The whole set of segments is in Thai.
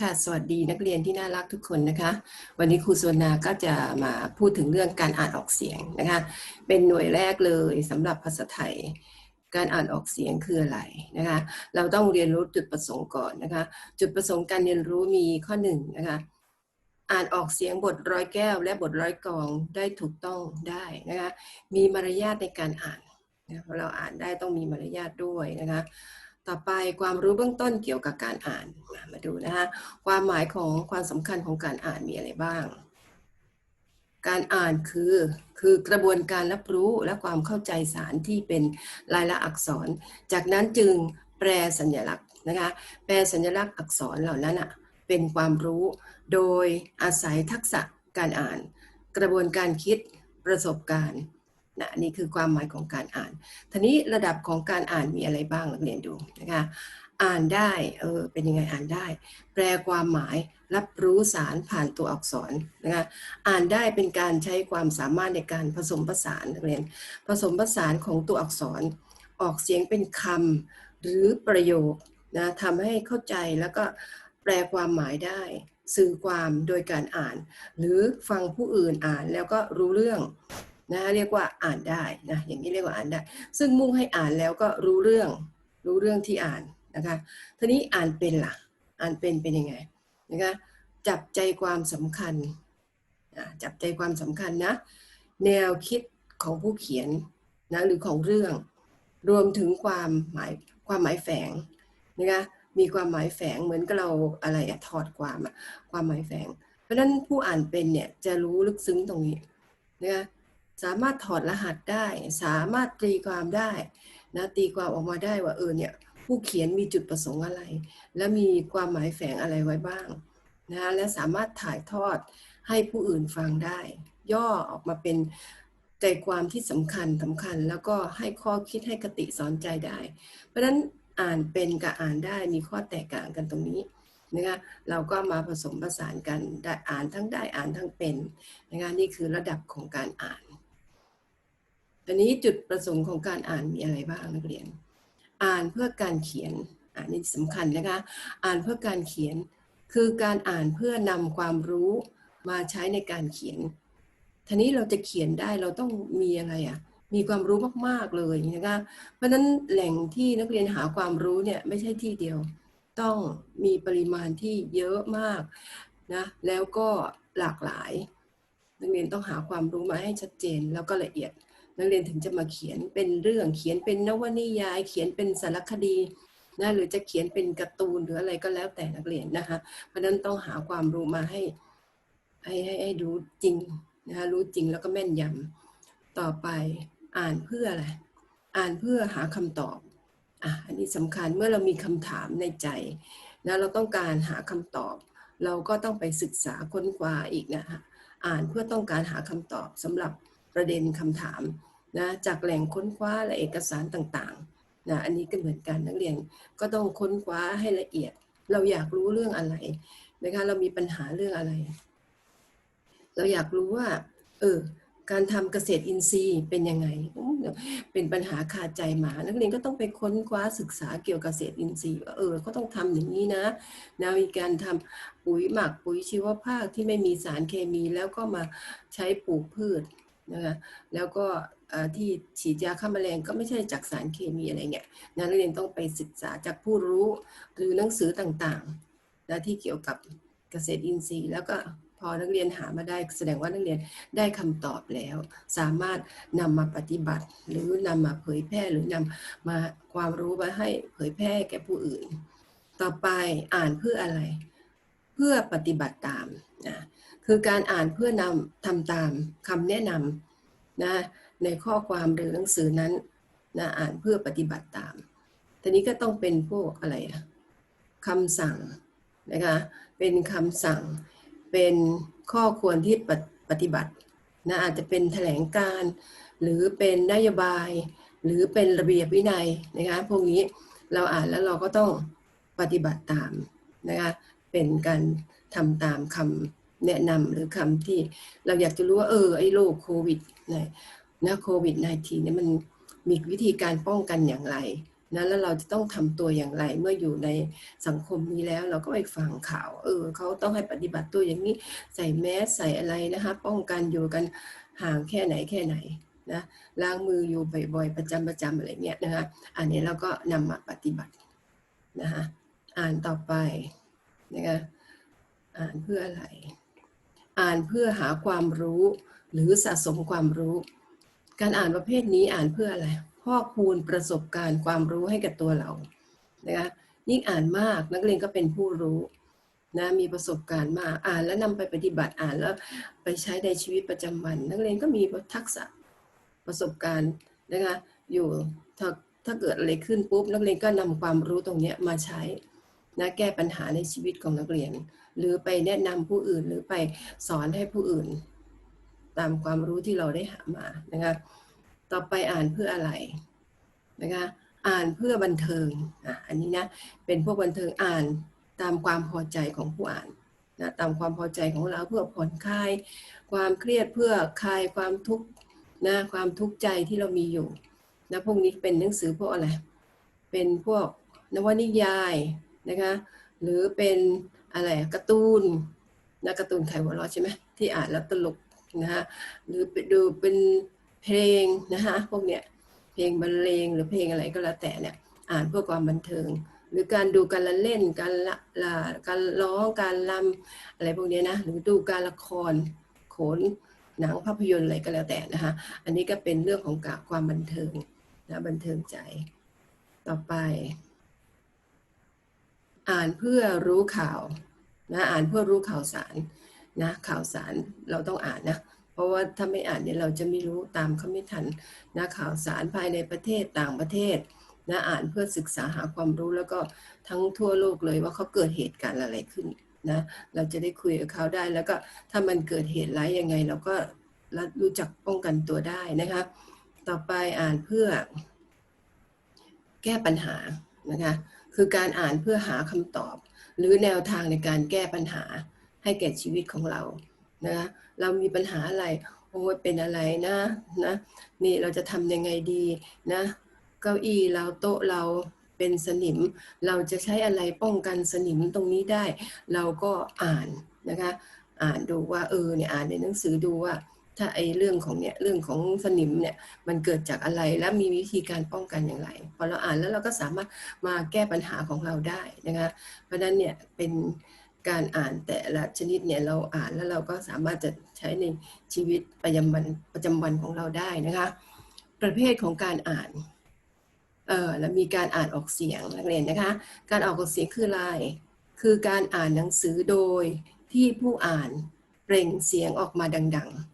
ค่ะ สวัสดีนักเรียนที่น่ารักทุกคนนะคะ วันนี้ครูสวนาก็จะมาพูดถึงเรื่องการอ่านออกเสียงนะคะ เป็นหน่วยแรกเลยสำหรับภาษาไทย การอ่านออกเสียงคืออะไรนะคะ เราต้องเรียนรู้จุดประสงค์ก่อนนะคะ จุดประสงค์การเรียนรู้มีข้อหนึ่งนะคะ อ่านออกเสียงบทร้อยแก้ว และบทร้อยกองได้ถูกต้องได้นะคะ มีมารยาทในการอ่านนะะเราอ่านได้ต้องมีมารยาทด้วยนะคะ ต่อไปความรู้เบื้องต้นเกี่ยวกับการอ่าน มาดูนะคะความหมายของความสำคัญของการอ่านมีอะไรบ้าง การอ่านคือคือกระบวนการรับรู้และความเข้าใจสารที่เป็นลายลักษณ์อักษร จากนั้นจึงแปลสัญลักษณ์นะคะแปลสัญลักษณ์อักษรเหล่านั้นอะเป็นความรู้ โดยอาศัยทักษะการอ่าน กระบวนการคิดประสบการณ์ นะนี่คือความหมายของการอ่านทีนี้ระดับของการอ่านมีอะไรบ้างเรียนดูนะคะอ่านได้เออเป็นยังไงอ่านได้ แปลความหมายรับรู้สารผ่านตัวอักษรนะคะอ่านได้เป็นการใช้ความสามารถในการผสมผสานนักเรียน ผสมผสานของตัวอักษร ออกเสียงเป็นคำหรือประโยคนะทำให้เข้าใจแล้วก็แปลความหมายได้สื่อความโดยการอ่าน หรือฟังผู้อื่นอ่านแล้วก็รู้เรื่อง นะเรียกว่าอ่านได้นะอย่างนี้เรียกว่าอ่านได้ ซึ่งมุ่งให้อ่านแล้วก็รู้เรื่องรู้เรื่องที่อ่านนะคะทีนี้อ่านเป็นล่ะอ่านเป็นเป็นยังไงนะคะจับใจความสำคัญจับใจความสำคัญนะแนวคิดของผู้เขียนนะหรือของเรื่อง รวมถึงความหมายความหมายแฝงนะคะมีความหมายแฝงเหมือนกับเราอะไรอะถอดความอะความหมายแฝง เพราะฉะนั้นผู้อ่านเป็นเนี่ยจะรู้ลึกซึ้งตรงนี้นะคะ สามารถถอดรหัสได้ สามารถตีความได้นะตีความออกมาได้ว่าเออเนี่ยผู้เขียนมีจุดประสงค์อะไร และมีความหมายแฝงอะไรไว้บ้างนะและสามารถถ่ายทอดให้ผู้อื่นฟังได้ ย่อออกมาเป็นใจความที่สำคัญสำคัญ แล้วก็ให้ข้อคิดให้กติสอนใจได้ เพราะฉะนั้นอ่านเป็นกับอ่านได้มีข้อแตกต่างกันตรงนี้นะคะเราก็มาผสมผสานกันได้อ่านทั้งได้อ่านทั้งเป็นนะคะนี่คือระดับของการอ่าน อันนี้จุดประสงค์ของการอ่านมีอะไรบ้างนักเรียน อ่านเพื่อการเขียนอันนี้สำคัญนะคะ อ่านเพื่อการเขียน คือการอ่านเพื่อนำความรู้มาใช้ในการเขียนทีนี้เราจะเขียนได้เราต้องมีอะไรอะมีความรู้มากๆเลยนะคะเพราะฉะนั้นแหล่งที่นักเรียนหาความรู้เนี่ยไม่ใช่ที่เดียว ต้องมีปริมาณที่เยอะมากนะแล้วก็หลากหลาย นักเรียนต้องหาความรู้มาให้ชัดเจนแล้วก็ละเอียด นักเรียนถึงจะมาเขียนเป็นเรื่องเขียนเป็นนวนิยาย เขียนเป็นสารคดีนะหรือจะเขียนเป็นการ์ตูนหรืออะไรก็แล้วแต่นักเรียนนะคะเพราะฉะนั้นต้องหาความรู้มาให้ให้ให้ให้รู้จริงนะคะรู้จริงแล้วก็แม่นยำต่อไปอ่านเพื่ออะไรอ่านเพื่อหาคำตอบอะอันนี้สำคัญเมื่อเรามีคำถามในใจนะเราต้องการหาคำตอบ เราก็ต้องไปศึกษาค้นคว้าอีกนะคะอ่านเพื่อต้องการหาคำตอบสำหรับ ประเด็นคำถามนะจากแหล่งค้นคว้าและเอกสารต่างๆนะอันนี้ก็เหมือนกันนักเรียนก็ต้องค้นคว้าให้ละเอียด เราอยากรู้เรื่องอะไรนะคะเรามีปัญหาเรื่องอะไร เราอยากรู้ว่าเออการทำเกษตรอินทรีย์เป็นยังไง เป็นปัญหาคาดใจมา นักเรียนก็ต้องไปค้นคว้าศึกษาเกี่ยวกับเกษตรอินทรีย์ว่าเออเขาต้องทำอย่างนี้นะนะมีการทำปุ๋ยหมักปุ๋ยชีวภาพที่ไม่มีสารเคมีแล้วก็มาใช้ปลูกพืช นะคะแล้วก็ที่ฉีดยาฆ่าแมลงก็ไม่ใช่จากสารเคมีอะไรเงี้ยนักเรียนต้องไปศึกษาจากผู้รู้หรือหนังสือต่างๆนะที่เกี่ยวกับเกษตรอินทรีย์ แล้วก็พอนักเรียนหามาได้แสดงว่านักเรียนได้คำตอบแล้ว สามารถนำมาปฏิบัติ หรือนำมาเผยแพร่หรือนำมาความรู้มาให้เผยแพร่แก่ผู้อื่น ต่อไปอ่านเพื่ออะไร เพื่อปฏิบัติตามนะ คือการอ่านเพื่อนำทำตามคำแนะนำนะในข้อความหรือหนังสือนั้นนะอ่านเพื่อปฏิบัติตาม ทีนี้ก็ต้องเป็นพวกอะไรอะคำสั่งนะคะ เป็นคำสั่ง เป็นข้อควรที่ปฏิบัตินะอาจจะเป็นแถลงการหรือเป็นนโยบาย หรือเป็นระเบียบวินัยนะคะพวกนี้เราอ่านแล้วเราก็ต้องปฏิบัติตามนะคะเป็นการทำตามคำ แนะนำหรือคำที่เราอยากจะรู้ว่าเออไอ้โรคโควิดนะนะโควิด -19 เนี่ยมันมีวิธีการป้องกันอย่างไรนะแล้วเราจะต้องทำตัวอย่างไรเมื่ออยู่ในสังคมนี้แล้ว เราก็ไปฟังข่าวเออเขาต้องให้ปฏิบัติตัวอย่างนี้ใส่แมสใส่อะไรนะคะป้องกันอยู่กันห่างแค่ไหนแค่ไหนนะล้างมืออยู่บ่อยๆ ประจำประจำอะไรเงี้ยนะคะอันนี้เราก็นำมาปฏิบัตินะคะอ่านต่อไปนะคะอ่านเพื่ออะไร อ่านเพื่อหาความรู้ หรือสะสมความรู้ การอ่านประเภทนี้อ่านเพื่ออะไรพอกพูนประสบการณ์ความรู้ให้กับตัวเรานะคะยิ่งอ่านมากนักเรียนก็เป็นผู้รู้นะมีประสบการณ์มากอ่านแล้วนำไปปฏิบัติอ่านแล้วไปใช้ในชีวิตประจำวัน นักเรียนก็มีทักษะประสบการณ์นะคะอยู่ถ้าถ้าเกิดอะไรขึ้นปุ๊บนักเรียนก็นำความรู้ตรงนี้มาใช้นะแก้ปัญหาในชีวิตของนักเรียน หรือไปแนะนำผู้อื่นหรือไปสอนให้ผู้อื่น ตามความรู้ที่เราได้หามานะคะต่อไปอ่านเพื่ออะไรนะคะอ่านเพื่อบันเทิงอะอันนี้นะเป็นพวกบันเทิงอ่านตามความพอใจของผู้อ่านนะตามความพอใจของเราเพื่อผ่อนคลาย ความเครียดเพื่อคลายความทุกข์นะความทุกข์ใจที่เรามีอยู่นะพวกนี้เป็นหนังสือพวกอะไร เป็นพวกนวนิยายนะคะหรือเป็น อะไรการ์ตูนนะการ์ตูนไขหัวเราะใช่ไหมที่อ่านแล้วตลกนะฮะหรือไปดูเป็นเพลงนะคะพวกเนี้ยเพลงบรรเลงหรือเพลงอะไรก็แล้วแต่เนี่ยอ่านเพื่อความบันเทิง หรือการดูการละเล่นการละละการร้องการลำอะไรพวกเนี้ยนะหรือดูการละครโขนหนังภาพยนตร์อะไรก็แล้วแต่นะคะอันนี้ก็เป็นเรื่องของความบันเทิงนะบันเทิงใจต่อไป อ่านเพื่อรู้ข่าวนะอ่านเพื่อรู้ข่าวสารนะข่าวสารเราต้องอ่านนะเพราะว่าถ้าไม่อ่านเนี่ยเราจะไม่รู้ตามเขาไม่ทันนะข่าวสารภายในประเทศต่างประเทศนะอ่านเพื่อศึกษาหาความรู้แล้วก็ทั้งทั่วโลกเลยว่าเขาเกิดเหตุการณ์อะไรขึ้นนะเราจะได้คุยกับเขาได้แล้วก็ถ้ามันเกิดเหตุร้ายยังไง เราก็รู้จักป้องกันตัวได้นะคะ ต่อไปอ่านเพื่อแก้ปัญหานะคะ คือการอ่านเพื่อหาคำตอบ หรือแนวทางในการแก้ปัญหาให้แก่ชีวิตของเรานะคะเรามีปัญหาอะไรโอ้เป็นอะไรนะนะนี่เราจะทำยังไงดีนะเก้าอี้เราโต๊ะเราเป็นสนิม เราจะใช้อะไรป้องกันสนิมตรงนี้ได้ เราก็อ่านนะคะ อ่านดูว่าเออเนี่ยอ่านในหนังสือดูว่า ถ้าไอ้เรื่องของเนี่ยเรื่องของสนิมเนี่ยมันเกิดจากอะไรและมีวิธีการป้องกันอย่างไร พอเราอ่านแล้วเราก็สามารถมาแก้ปัญหาของเราได้นะคะเพราะฉะนั้นเนี่ยเป็นการอ่านแต่ละชนิดเนี่ยเราอ่านแล้วเราก็สามารถจะใช้ในชีวิตประจำวันประจำวันของเราได้นะคะประเภทของการอ่านเออแล้วมีการอ่านออกเสียงนักเรียนนะคะ การออกเสียงคืออะไรคือการอ่านหนังสือโดยที่ผู้อ่านเปล่งเสียงออกมาดัง ๆ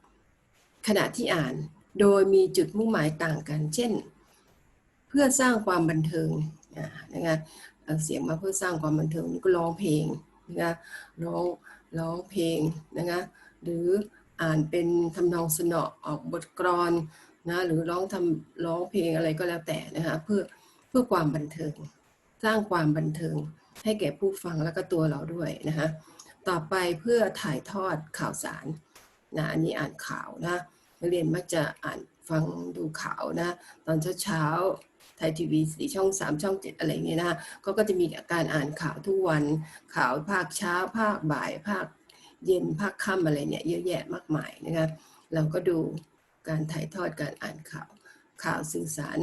ขณะที่อ่าน โดยมีจุดมุ่งหมายต่างกัน เช่น เพื่อสร้างความบันเทิงนะคะเสียงมาเพื่อสร้างความบันเทิงก็ร้องเพลงนะคะร้องร้องเพลงนะคะหรืออ่านเป็นทำนองสนอออกบทกลอนนะหรือร้องทำร้องเพลงอะไรก็แล้วแต่นะคะเพื่อเพื่อความบันเทิง สร้างความบันเทิง ให้แก่ผู้ฟังแล้วก็ตัวเราด้วยนะคะต่อไปเพื่อถ่ายทอดข่าวสารนะอันนี้อ่านข่าวนะ นักเรียนมักจะอ่านฟังดูข่าวนะ ตอนเช้าๆไทยทีวีสีช่องสามช่องเจ็ดอะไรเงี้ยนะก็ก็จะมีการอ่านข่าวทุกวันข่าวภาคเช้า ภาคบ่าย ภาคเย็นภาคค่ำอะไรเนี่ยเยอะแยะมากมายนะคะเราก็ดูการถ่ายทอดการอ่านข่าวข่าวสื่อสาร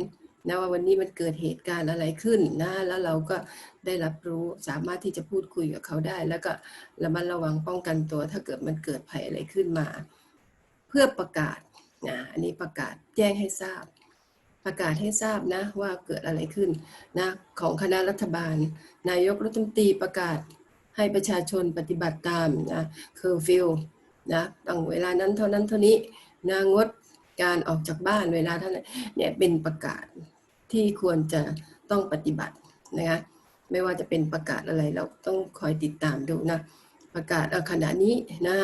นะว่าวันนี้มันเกิดเหตุการณ์อะไรขึ้นนะแล้วเราก็ได้รับรู้สามารถที่จะพูดคุยกับเขาได้ แล้วก็ระมัดระวังป้องกันตัวถ้าเกิดมันเกิดภัยอะไรขึ้นมา เพื่อประกาศ นะอันนี้ประกาศแจ้งให้ทราบ ประกาศให้ทราบนะว่าเกิดอะไรขึ้นนะของคณะรัฐบาล นายกรัฐมนตรีประกาศให้ประชาชนปฏิบัติตามนะเคอร์ฟิวนะตั้งเวลานั้นเท่านั้นเท่านี้นะงดการออกจากบ้านเวลาเท่านั้นเนี่ยเป็นประกาศที่ควรจะต้องปฏิบัตินะคะไม่ว่าจะเป็นประกาศอะไรเราต้องคอยติดตามดูนะประกาศขณะนี้นะ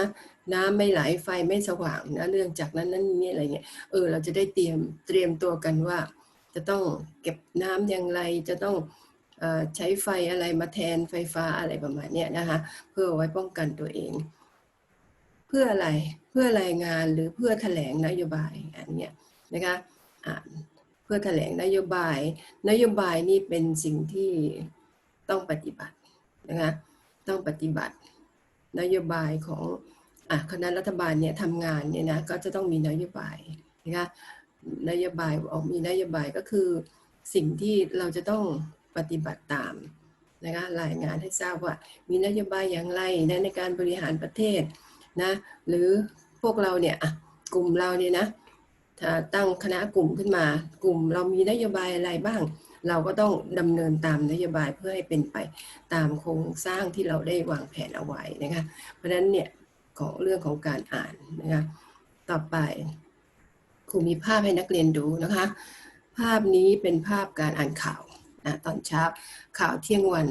น้ำไม่ไหลไฟไม่สว่างนะเรื่องจากนั้นนั้นนี้อะไรเงี้ยเออเราจะได้เตรียมเตรียมตัวกันว่า จะต้องเก็บน้ำอย่างไรจะต้องใช้ไฟอะไรมาแทนไฟฟ้าอะไรประมาณนี้นะคะเพื่อไว้ป้องกันตัวเอง เพื่ออะไรเพื่อรายงานหรือเพื่อแถลงนโยบายอันเนี้ยนะคะอ่าเพื่อแถลงนโยบาย นโยบายนี่เป็นสิ่งที่ต้องปฏิบัตินะคะต้องปฏิบัตินโยบายของ คณะรัฐบาลเนี่ยทำงานเนี่ยนะก็จะต้องมีนโยบายนะคะนโยบายออกมีนโยบายก็คือสิ่งที่เราจะต้องปฏิบัติตามนะคะรายงานให้ทราบว่ามีนโยบายอย่างไรนะในการบริหารประเทศนะหรือพวกเราเนี่ยกลุ่มเราเนี่ยนะถ้าตั้งคณะกลุ่มขึ้นมา กลุ่มเรามีนโยบายอะไรบ้าง เราก็ต้องดำเนินตามนโยบายเพื่อให้เป็นไปตามโครงสร้างที่เราได้วางแผนเอาไว้นะคะเพราะฉะนั้นเนี่ย ของเรื่องของการอ่านนะคะต่อไปครูมีภาพให้นักเรียนดูนะคะ ภาพนี้เป็นภาพการอ่านข่าวนะตอนเช้าข่าวเที่ยงวัน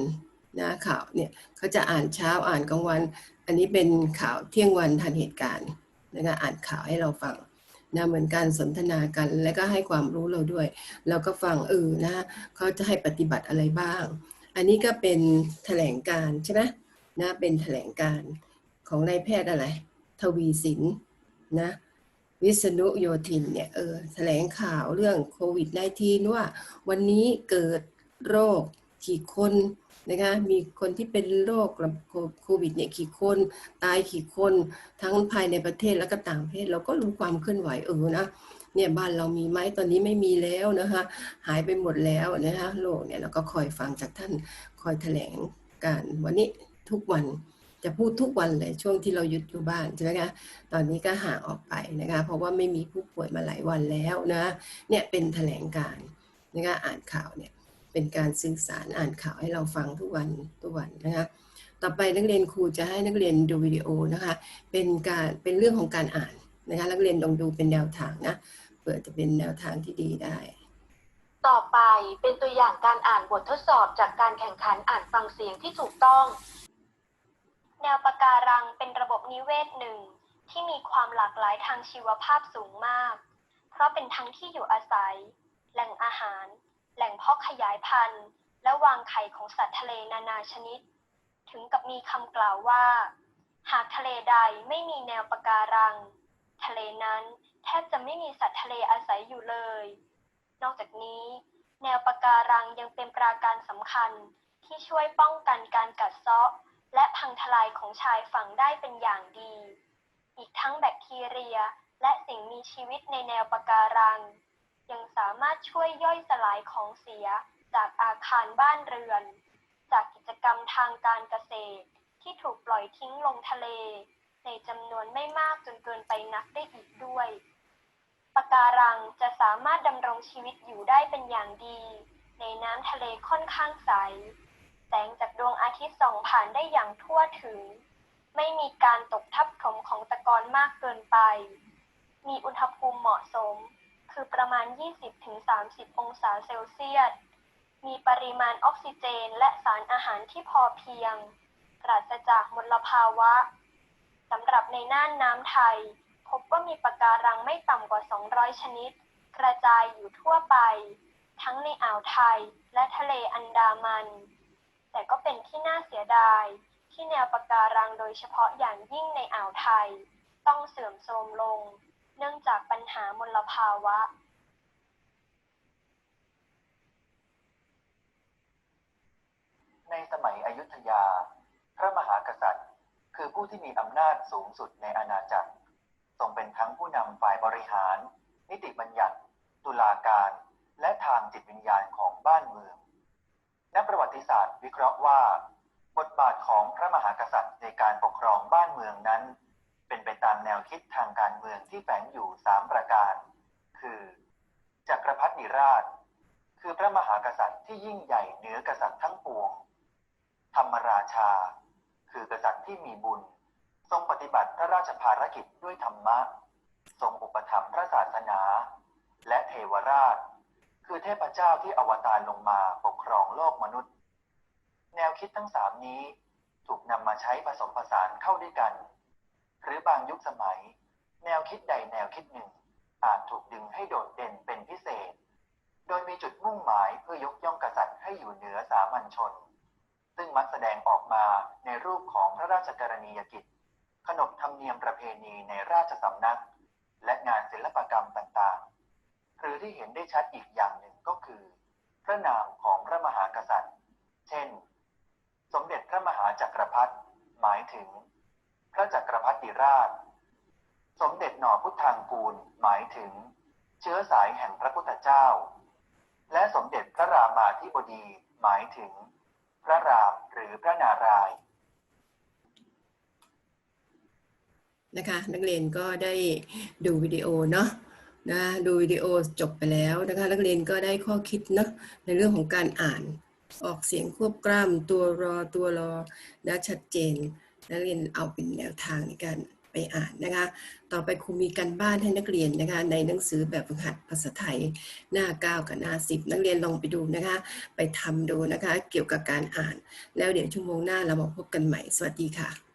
นะข่าวเนี่ยเขาจะอ่านเช้าอ่านกลางวัน อันนี้เป็นข่าวเที่ยงวันทันเหตุการณ์นะคะอ่านข่าวให้เราฟังนะเหมือนการสนทนากันและก็ให้ความรู้เราด้วย เราก็ฟังเออนะเขาจะให้ปฏิบัติอะไรบ้าง อันนี้ก็เป็นแถลงการใช่ไหมนะเป็นแถลงการ ของนายแพทย์อะไร ทวีสินนะวิษณุโยธินเนี่ยเออแถลงข่าวเรื่องโควิด -19 ว่าวันนี้เกิดโรคกี่คนนะคะมีคนที่เป็นโรคโควิดเนี่ยกี่คนตายกี่คนทั้งภายในประเทศแล้วก็ต่างประเทศเราก็รู้ความเคลื่อนไหวเออนะเนี่ยบ้านเรามีไหมตอนนี้ไม่มีแล้วนะคะหายไปหมดแล้วนะคะโลกเนี่ยเราก็คอยฟังจากท่านคอยแถลงการวันนี้ทุกวัน จะพูดทุกวันเลยช่วงที่เราหยุดอยู่บ้านใช่ไหมคะตอนนี้ก็ห่างออกไปนะคะ เพราะว่าไม่มีผู้ป่วยมาหลายวันแล้วนะเนี่ยเป็นแถลงการนะคะอ่านข่าวเนี่ยเป็นการสื่อสารอ่านข่าวให้เราฟังทุกวันทุกวันนะคะต่อไปนักเรียนครูจะให้นักเรียนดูวิดีโอนะคะเป็นการเป็นเรื่องของการอ่านนะคะนักเรียนลองดูเป็นแนวทางนะเผื่อจะเป็นแนวทางที่ดีได้ ต่อไปเป็นตัวอย่างการอ่านบททดสอบจากการแข่งขันอ่านฟังเสียงที่ถูกต้อง แนวปะการังเป็นระบบนิเวศหนึ่ง ที่มีความหลากหลายทางชีวภาพสูงมาก เพราะเป็นทั้งที่อยู่อาศัย แหล่งอาหาร แหล่งเพาะขยายพันธุ์ และวางไข่ของสัตว์ทะเลนานาชนิด ถึงกับมีคำกล่าวว่า หากทะเลใดไม่มีแนวปะการัง ทะเลนั้นแทบจะไม่มีสัตว์ทะเลอาศัยอยู่เลย นอกจากนี้ แนวปะการังยังเป็นปราการสำคัญที่ช่วยป้องกันการกัดเซาะ และพังทลายของชายฝั่งได้เป็นอย่างดี อีกทั้งแบคทีเรียและสิ่งมีชีวิตในแนวปะการัง ยังสามารถช่วยย่อยสลายของเสียจากอาคารบ้านเรือน จากกิจกรรมทางการเกษตรที่ถูกปล่อยทิ้งลงทะเล ในจำนวนไม่มากจนเกินไปนักได้อีกด้วยปะการังจะสามารถดำรงชีวิตอยู่ได้เป็นอย่างดี ในน้ำทะเลค่อนข้างใส แสงจากดวงอาทิตย์ส่องผ่านได้อย่างทั่วถึง ไม่มีการตกทับถมของตะกอนมากเกินไป มีอุณหภูมิเหมาะสม คือประมาณ 20-30 องศาเซลเซียส มีปริมาณออกซิเจนและสารอาหารที่พอเพียง ปราศจากมลภาวะสำหรับในน่านน้ำไทย พบว่ามีปะการังไม่ต่ำกว่า 200 ชนิด กระจายอยู่ทั่วไป ทั้งในอ่าวไทยและทะเลอันดามัน แต่ก็เป็นที่น่าเสียดายที่แนวปะการังโดยเฉพาะอย่างยิ่งในอ่าวไทย ต้องเสื่อมโทรมลง เนื่องจากปัญหามลภาวะในสมัยอยุธยา พระมหากษัตริย์ คือผู้ที่มีอำนาจสูงสุดในอาณาจักรทรงเป็นทั้งผู้นำฝ่ายบริหาร นิติบัญญัติ ตุลาการ และทางจิตวิญญาณของบ้านเมือง นักประ วิเคราะห์ว่า บทบาทของพระมหากษัตริย์ในการปกครองบ้านเมืองนั้น เป็นไปตามแนวคิดทางการเมืองที่แฝงอยู่สามประการ คือ จักรพรรดิราช คือพระมหากษัตริย์ที่ยิ่งใหญ่เหนือกษัตริย์ทั้งปวง ธรรมราชา คือกษัตริย์ที่มีบุญ ทรงปฏิบัติพระราชภารกิจด้วยธรรมะ ทรงอุปถัมภ์พระศาสนา และเทวราช คือเทพเจ้าที่อวตารลงมาปกครองโลกมนุษย์ แนวคิดทั้งสามนี้ ถูกนำมาใช้ผสมผสานเข้าด้วยกัน หรือบางยุคสมัย แนวคิดใดแนวคิดหนึ่ง อาจถูกดึงให้โดดเด่นเป็นพิเศษ โดยมีจุดมุ่งหมายเพื่อยกย่องกษัตริย์ให้อยู่เหนือสามัญชน ซึ่งมักแสดงออกมาในรูปของพระราชกรณียกิจ ขนบธรรมเนียมประเพณีในราชสำนัก และงานศิลปกรรมต่างๆ หรือที่เห็นได้ชัดอีกอย่างหนึ่งก็คือ พระนามของพระมหากษัตริย์ เช่น สมเด็จพระมหาจักรพรรดิหมายถึง พระจักรพรรดิราช สมเด็จหน่อพุทธังกูลหมายถึง เชื้อสายแห่งพระพุทธเจ้า และสมเด็จพระรามาธิบดีหมายถึง พระรามหรือพระนารายนะคะนักเรียนก็ได้ดูวิดีโอเนาะนะดูวิดีโอจบไปแล้วนะคะนักเรียนก็ได้ข้อคิดเนาะในเรื่องของการอ่าน ออกเสียงควบกล้ำตัวรอตัวรอนะชัดเจนนักเรียนเอาเป็นแนวทางในการไปอ่านนะคะ ต่อไปครูมีการบ้านให้นักเรียนนะคะ ในหนังสือแบบฝึกหัดภาษาไทยหน้า 9 กับหน้า 10 นักเรียนลองไปดูนะคะ ไปทำดูนะคะ เกี่ยวกับการอ่าน แล้วเดี๋ยวชั่วโมงหน้าเรามาพบกันใหม่ สวัสดีค่ะ